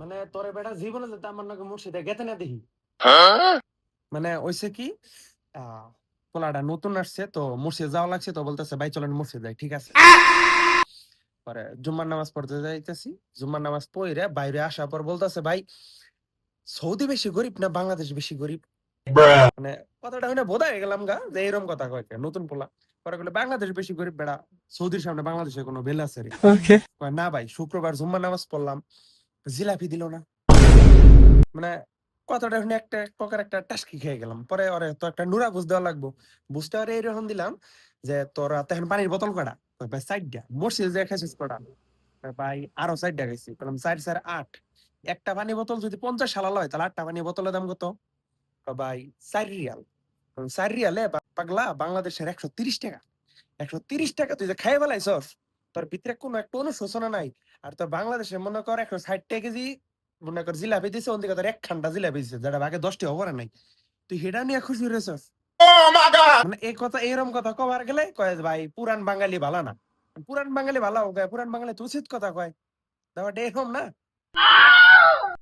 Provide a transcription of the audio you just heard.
মানে তোরে বেটা জীবনে যেতে আমার নাকি মুর্শিদে গেতে না দেখি মানে ওইসে কি পোলাটা নতুন আসছে তো মুর্শিদ যাওয়া লাগছে তো বলতেছে ভাই চলেন মুর্শিদ যাই ঠিক আছে? পরে জুম্মার নামাজ পড়তে যাইতেছি। জুম্মার নামাজ পড়ে বাইরে আসার পর বলতেছে ভাই সৌদি বেশি গরিব না বাংলাদেশ বেশি গরিব? মানে কথাটা হইনা বোধা হয়ে গেলাম গা যে এরকম কথা কয় নতুন পোলা। পরে বলে বাংলাদেশ বেশি গরিব বেড়া সৌদির সামনে বাংলাদেশের কোনো বেল আছে না ভাই শুক্রবার জুম্মার নামাজ পড়লাম। জিলাপি দিল না। মানে কথাটা শুনে একটা এক প্রকার একটা টাস্কি খেয়ে গেলাম। পরে ওরে তো একটা নুরা বুঝ দেওয়া লাগবো। বুঝতে পারে এরকম দিলাম যে তোরা তখন পানির বোতল কটা ভাই মরছিস যে ভাই, আরও বললাম আট। একটা পানি বোতল যদি পঞ্চাশ সালাল হয়, তাহলে আটটা পানি বোতলের দাম কত? ভাই, চার রিয়াল। চার রিয়ালে পাগলা বাংলাদেশের একশো তিরিশ টাকা। একশো তিরিশ টাকা তুই যে খাই বেলাইছস তোর ভিতরে কোনো একটা অনুশোচনা নাই। আর তোর বাংলাদেশে মনে কর একশো ষাট টাকা কেজি মনে কর জিলাপি দিছে ওদিকে তোর এক খান্ডা জিলাপি দিছে যেটা বাকি দশটি হবার নাই। তুই হেডা নিয়ে খুশি রয়েছস? মানে এই কথা এরম কথা কবার গেলে কয় ভাই পুরান বাঙালি ভালো না। পুরান বাঙালি ভালো পুরান বাঙালি তুই কথা কয়। তারপর এরকম না?